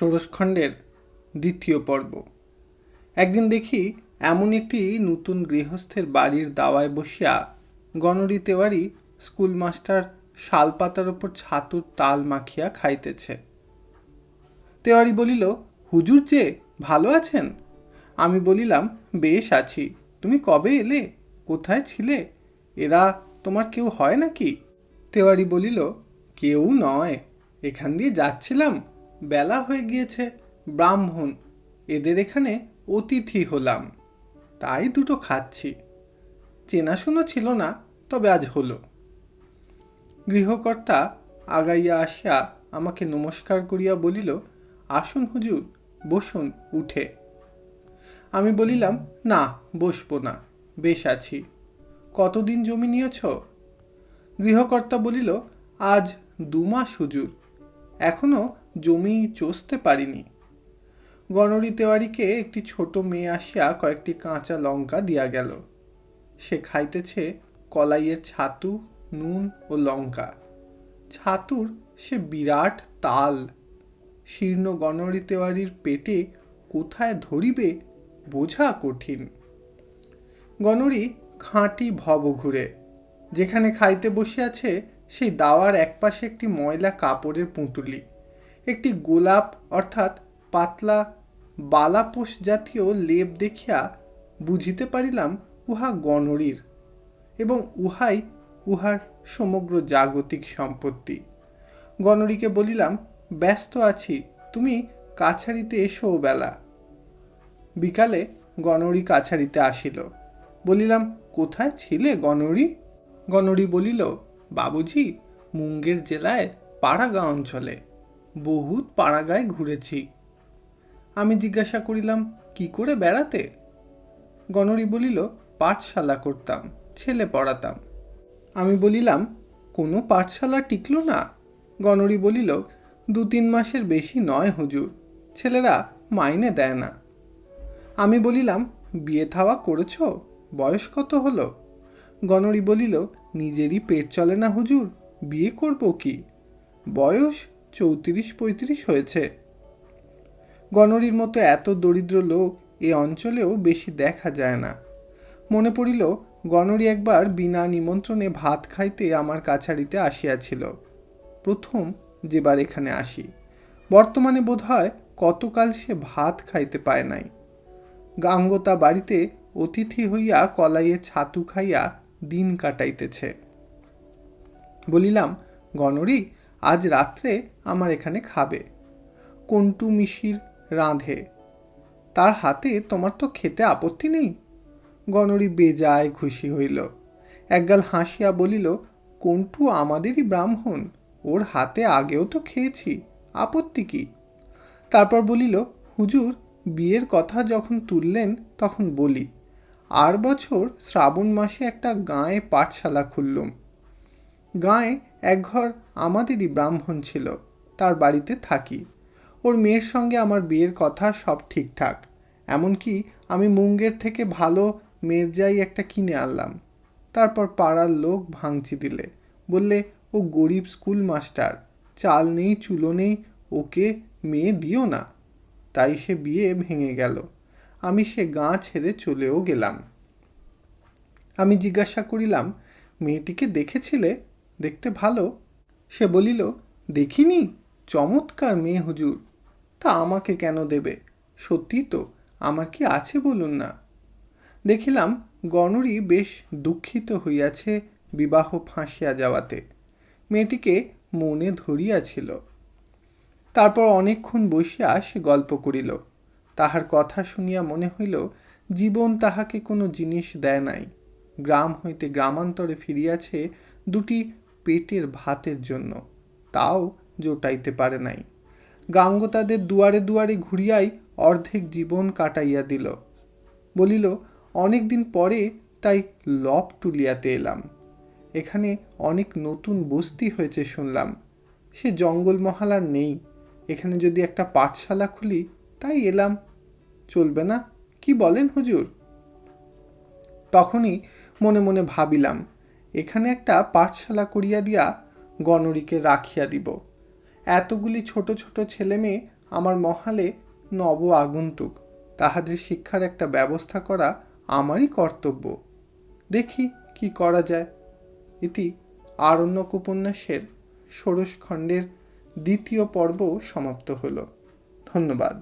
ষোড়শখণ্ডের দ্বিতীয় পর্ব। একদিন দেখি এমন একটি নতুন গৃহস্থের বাড়ির দাওয়ায় বসিয়া গণরি তেওয়ারি স্কুলমাস্টার শালপাতার ওপর ছাতুর তাল মাখিয়া খাইতেছে। তেওয়ারি বলিল, হুজুর যে, ভালো আছেন? আমি বলিলাম, বেশ আছি। তুমি কবে এলে? কোথায় ছিলে? এরা তোমার কেউ হয় নাকি? তেওয়ারি বলিল, কেউ নয়। এখান দিয়ে যাচ্ছিলাম। বেলা হয়ে গিয়েছে, ব্রাহ্মণ, এদের এখানে অতিথি হলাম। তাই দুটো খাচ্ছি। চেনাশুনো ছিল না, তবে আজ হলো। গৃহকর্তা আগাইয়া আসিয়া আমাকে নমস্কার করিয়া বলিল, আসুন হুজুর, বসুন, উঠে। আমি বলিলাম, না, বসবো না, বেশ আছি। কতদিন জমি নিয়েছ? গৃহকর্তা বলিল, আজ দু মাস হুজুর। এখনও জমি চষতে পারিনি। গণরী তেওয়ারিকে একটি ছোট মেয়ে আসিয়া কয়েকটি কাঁচা লঙ্কা দিয়া গেল। সে খাইতেছে কলাইয়ের ছাতু, নুন ও লঙ্কা। ছাতুর সে বিরাট তাল। শীর্ণ গণরী তেওয়ারির পেটে কোথায় ধরিবে বোঝা কঠিন। গণরী খাঁটি ভব ঘুরে। যেখানে খাইতে বসিয়াছে, সেই দাওয়ার একপাশে একটি ময়লা কাপড়ের পুঁটুলি। একটি গোলাপ, অর্থাৎ পাতলা বালাপোষ জাতীয় লেপ দেখিয়া বুঝিতে পারিলাম উহা গণরীর এবং উহাই উহার সমগ্র জাগতিক সম্পত্তি। গণরীকে বলিলাম, ব্যস্ত আছি, তুমি কাছারিতে এসো বেলা। বিকালে গণরী কাছারিতে আসিল। বলিলাম, কোথায় ছিলে গণরী? গণরী বলিল, বাবুজি, মুঙ্গের জেলায় পাড়াগা অঞ্চলে। বহুত পাড়াগায় ঘুরেছি। আমি জিজ্ঞাসা করিলাম, কি করে বেড়াতে? গণরী বলিল, পাঠশালা করতাম, ছেলে পড়াতাম। আমি বলিলাম, কোনো পাঠশালা টিকল না? গণরী বলিল, দু তিন মাসের বেশি নয় হুজুর, ছেলেরা মাইনে দেয় না। আমি বলিলাম, বিয়ে থাওয়া করেছ? বয়স কত হলো? গণরী বলিল, নিজেরই পেট চলে না হুজুর, বিয়ে করব কি? বয়স চৌত্রিশ পঁয়ত্রিশ হয়েছে। গণরীর মতো এত দরিদ্র লোক এ অঞ্চলেও বেশি দেখা যায় না। মনে পড়িল, গণরী একবার বিনা নিমন্ত্রণে ভাত খাইতে আমার কাছারিতে আসিয়াছিল। প্রথম যেবার এখানে আসি। বর্তমানে বোধ হয় কতকাল সে ভাত খাইতে পায় নাই। গাঙ্গতা বাড়িতে অতিথি হইয়া কলাইয়ে ছাতু খাইয়া দিন কাটাইতেছে। বলিলাম, গণরী, আজ রাত্রে আমার এখানে খাবে। কন্টু মিশির রাঁধে। তার হাতে তোমার তো খেতে আপত্তি নেই? গণরী বেজায় খুশি হইল। একগাল হাসিয়া বলিল, কন্টু আমাদেরই ব্রাহ্মণ, ওর হাতে আগেও তো খেয়েছি, আপত্তি কি? তারপর বলিল, হুজুর, বিয়ের কথা যখন তুললেন তখন বলি, আর বছর শ্রাবণ মাসে একটা গাঁয়ে পাঠশালা খুললুম। গাঁয়ে একঘর আমাদেরই ব্রাহ্মণ ছিল। তার বাড়িতে থাকি। ওর মেয়ের সঙ্গে আমার বিয়ের কথা সব ঠিকঠাক। এমনকি আমি মুঙ্গের থেকে ভালো মেরজাই একটা কিনে আনলাম। তারপর পাড়ার লোক ভাঙচি দিলে। বললে, ও গরিব স্কুল মাস্টার। চাল নেই, চুলো নেই, ওকে মেয়ে দিও না। তাই সে বিয়ে ভেঙে গেল। আমি সে গাঁ ছেড়ে চলেও গেলাম। আমি জিজ্ঞাসা করিলাম, মেয়েটিকে দেখেছিলে? দেখতে ভালো? সে বলিল, দেখিনি। চমৎকার মেয়ে হুজুর। তা আমাকে কেন দেবে? সত্যি তো, আমার কি আছে বলুন না? দেখিলাম গণরী বেশ দুঃখিত হইয়াছে বিবাহ ফাঁসিয়া যাওয়াতে। মেয়েটিকে মনে ধরিয়াছিল। তারপর অনেকক্ষণ বসিয়া সে গল্প করিল। তাহার কথা শুনিয়া মনে হইল, জীবন তাহাকে কোনো জিনিস দেয় নাই। গ্রাম হইতে গ্রামান্তরে ফিরিয়াছে দুটি পেটের ভাতের জন্য। তাও জোটাইতে পারে নাই। গাঙ্গ তাদের দুয়ারে দুয়ারে ঘুরিয়াই অর্ধেক জীবন কাটাইয়া দিল। বলিল, অনেক দিন পরে তাই লপ টুলিয়াতে এলাম। এখানে অনেক নতুন বস্তি হয়েছে শুনলাম। সে জঙ্গল মহালার নেই। এখানে যদি একটা পাঠশালা খুলি, তাই এলাম। চলবে না? কি বলেন হুজুর? তখনই মনে মনে ভাবিলাম, এখানে একটা পাঠশালা করিয়া দিয়া গণরীকে রাখিয়া দিব। এতগুলি ছোট ছোট ছেলে মেয়ে আমার মহালে নব আগন্তুক। তাহাদের শিক্ষার একটা ব্যবস্থা করা আমারই কর্তব্য। দেখি কি করা যায়। ইতি আরণ্যক উপন্যাসের ষোড়শ খণ্ডের দ্বিতীয় পর্ব সমাপ্ত হল। ধন্যবাদ।